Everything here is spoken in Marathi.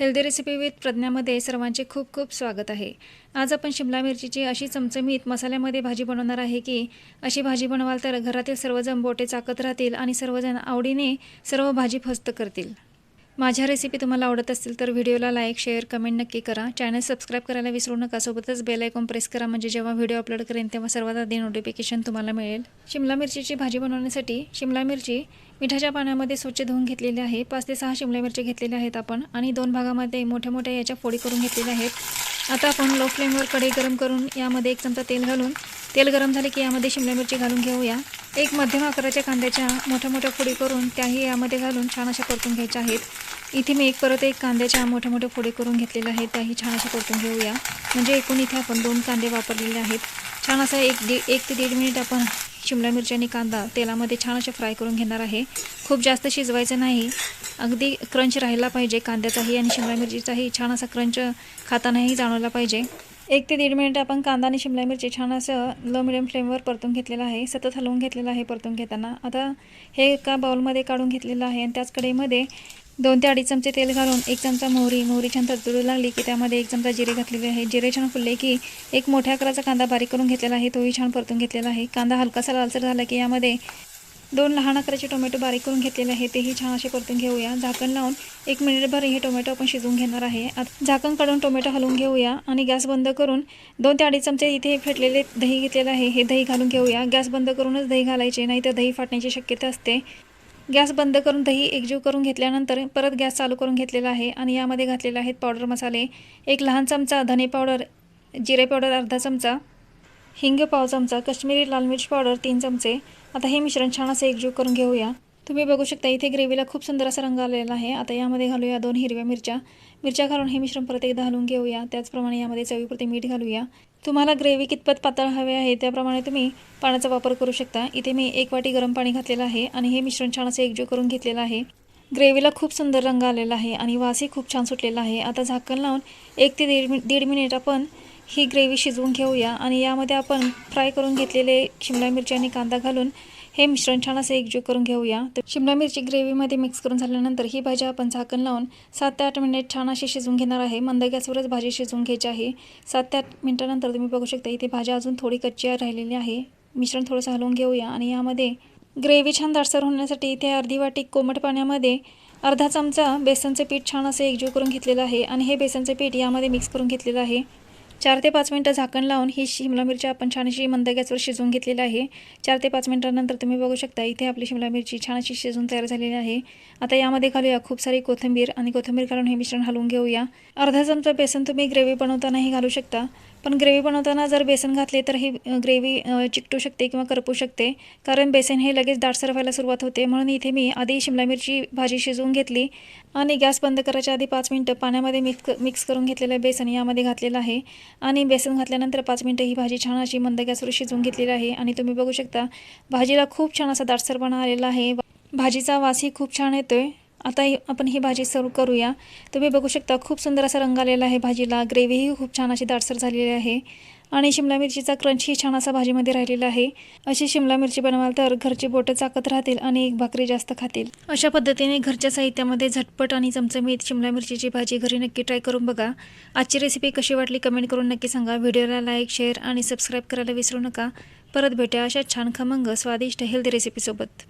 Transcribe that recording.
हेल्दी रेसिपी विथ प्रज्ञामध्ये सर्वांचे खूप खूप स्वागत आहे. आज आपण शिमला मिरचीची अशी चमचमीत मसाल्यामध्ये भाजी बनवणार आहे की अशी भाजी बनवाल तर घरातील सर्वजण बोटे चाकत राहतील आणि सर्वजण आवडीने सर्व भाजी फस्त करतील. माझ्या रेसिपी तुम्हाला आवडत असतील तर व्हिडिओला लाईक शेअर कमेंट नक्की करा. चॅनल सबस्क्राईब करायला विसरू नका. सोबतच बेल आयकॉन प्रेस करा. म्हणजे जेव्हा व्हिडिओ अपलोड करेन तेव्हा सर्वात आधी नोटिफिकेशन तुम्हाला मिळेल. शिमला मिरचीची भाजी बनवण्यासाठी शिमला मिरची मिठाच्या पाण्यामध्ये स्वच्छ धुवून घेतलेली आहे. पाच ते सहा शिमला मिरची घेतलेल्या आहेत आपण. आणि दोन भागामध्ये मोठ्या मोठ्या याच्या फोडी करून घेतलेल्या आहेत. आता आपण लो फ्लेमवर कढई गरम करून यामध्ये एक चमचा तेल घालून तेल गरम झाले की यामध्ये शिमला मिरची घालून घेऊया. एक मध्यम आकाराच्या कांद्याच्या मोठ्या मोठ्या फोडी करून त्याही यामध्ये घालून छान अशा परतून घ्यायच्या आहेत. इथे मी एक परत एक कांद्याच्या मोठ्या मोठ्या फोडी करून घेतलेल्या आहेत. त्याही छान अशा परतून घेऊया. म्हणजे एकूण इथे आपण दोन कांदे वापरलेले आहेत. छान असा एक दीड एक ते दीड मिनिट आपण शिमला मिरची आणि कांदा तेलामध्ये छान असे फ्राय करून घेणार आहे. खूप जास्त शिजवायचं नाही. अगदी क्रंच राहिला पाहिजे कांद्याचाही आणि शिमला मिरचीचाही छान असा क्रंच खातानाही जाणवला पाहिजे. एक ते दीड मिनिट आपण कांदा आणि शिमला मिरची छान असं लो मिडियम फ्लेमवर परतून घेतलेलं आहे. सतत हलवून घेतलेलं आहे परतून घेताना. आता हे एका बाउलमध्ये काढून घेतलेलं आहे आणि त्याच कढईमध्ये दोन ते अडीच चमचे तेल घालून एक चमचा मोहरी मोहरी छान तडतडू लागली की त्यामध्ये एक चमचा जिरे घातलेले आहे. जिरे छान फुलले की एक मोठ्या आकाराचा कांदा बारीक करून घेतलेला आहे. तोही छान परतून घेतलेला आहे. कांदा हलकासा लालसर झाला की यामध्ये दोन लहान आकाराचे टोमॅटो बारीक करून घेतलेले आहे तेही छान असे परतून घेऊया. झाकण लावून एक मिनिटभर हे टोमॅटो आपण शिजवून घेणार आहे. आता झाकण काढून टोमॅटो हलवून घेऊया आणि गॅस बंद करून दोन ते अडीच चमचे इथे फेटलेले दही घेतलेलं आहे. हे दही घालून घेऊया. गॅस बंद करूनच दही घालायचे नाही तर दही फाटण्याची शक्यता असते. गॅस बंद करून दही एकजीव करून घेतल्यानंतर परत गॅस चालू करून घेतलेला आहे आणि यामध्ये घातलेले आहेत पावडर मसाले. एक लहान चमचा धने पावडर जिरे पावडर अर्धा चमचा हिंग पाव चमचा कश्मीरी लाल मिर्च पावडर तीन चमचे. आता हे मिश्रण छान असं एकजीव करून घेऊया. तुम्ही बघू शकता इथे ग्रेव्हीला खूप सुंदर असा रंग आलेला आहे. आता यामध्ये घालूया दोन हिरव्या मिरच्या. मिरच्या घालून हे मिश्रण परत एकदा घालून घेऊया. त्याचप्रमाणे यामध्ये चवीपुरते मीठ घालूया. तुम्हाला ग्रेव्ही कितपत पातळ हवे आहे त्याप्रमाणे तुम्ही पाण्याचा वापर करू शकता. इथे मी एक वाटी गरम पाणी घातलेलं आहे आणि हे मिश्रण छान असं एकजीव करून घेतलेलं आहे. ग्रेव्हीला खूप सुंदर रंग आलेला आहे आणि वासही खूप छान सुटलेला आहे. आता झाकण लावून एक ते दीड मि दीड मिनिट आपण ही ग्रेव्ही शिजवून घेऊया आणि यामध्ये आपण फ्राय करून घेतलेले शिमला मिरची आणि कांदा घालून हे मिश्रण छान असे एकजीव करून घेऊया. तर शिमला मिरची ग्रेव्हीमध्ये मिक्स करून झाल्यानंतर ही भाजी आपण झाकण लावून सात ते आठ मिनिट छान अशी शिजवून घेणार आहे. मंद गॅसवरच भाजी शिजवून घ्यायची आहे. सात ते आठ मिनिटानंतर तुम्ही बघू शकता इथे भाजी अजून थोडी कच्ची राहिलेली आहे. मिश्रण थोडंसं हलवून घेऊया आणि यामध्ये ग्रेव्ही छान दाटसर होण्यासाठी इथे अर्धी वाटी कोमट पाण्यामध्ये अर्धा चमचा बेसनचे पीठ छान असं एकजीव करून घेतलेलं आहे. आणि हे बेसनचे पीठ यामध्ये मिक्स करून घेतलेलं आहे. चार ते पाच मिनटं झाकण लावून ही शिमला मिरची आपण छान अशी मंद गॅसवर शिजवून घेतलेली आहे. चार ते पाच मिनटानंतर तुम्ही बघू शकता इथे आपली शिमला मिरची छान अशी शिजवून तयार झालेली आहे. आता यामध्ये घालूया खूप सारी कोथिंबीर आणि कोथिंबीर घालून हे मिश्रण हलवून घेऊया. अर्धा चमचा बेसन तुम्ही ग्रेव्ही बनवतानाही घालू शकता. पण ग्रेव्ही बनवताना जर बेसन घातले तर ही ग्रेव्ही चिकटू शकते किंवा करपू शकते. कारण बेसन हे लगेच दाटसर व्हायला सुरुवात होते. म्हणून इथे मी आधी शिमला मिरची भाजी शिजवून घेतली आणि गॅस बंद करायच्या आधी पाच मिनटं पाण्यामध्ये मिक्स मिक्स करून घेतलेलं बेसन यामध्ये घातलेलं आहे. आणि बेसन घातल्यानंतर पाच मिनटं ही भाजी छान अशी मंद गॅसवर शिजवून घेतलेली आहे. आणि तुम्ही बघू शकता भाजीला खूप छान असा दाटसरपणा आलेला आहे. भाजीचा वासही खूप छान येतोय. आता ही आपण ही भाजी सर्व करूया. तुम्ही बघू शकता खूप सुंदर असा रंग आलेला आहे भाजीला. ग्रेव्हीही खूप छान अशी दाटसर झालेली आहे. आणि शिमला मिरचीचा क्रंचही छान असा भाजीमध्ये राहिलेला आहे. अशी शिमला मिरची बनवाल तर घरची बोटं चाकत राहतील आणि एक भाकरी जास्त खातील. अशा पद्धतीने घरच्या साहित्यामध्ये झटपट आणि चमचमीत शिमला मिरचीची भाजी घरी नक्की ट्राय करून बघा. आजची रेसिपी कशी वाटली कमेंट करून नक्की सांगा. व्हिडिओला लाईक शेअर आणि सबस्क्राईब करायला विसरू नका. परत भेटा अशा छान खमंग स्वादिष्ट हेल्दी रेसिपीसोबत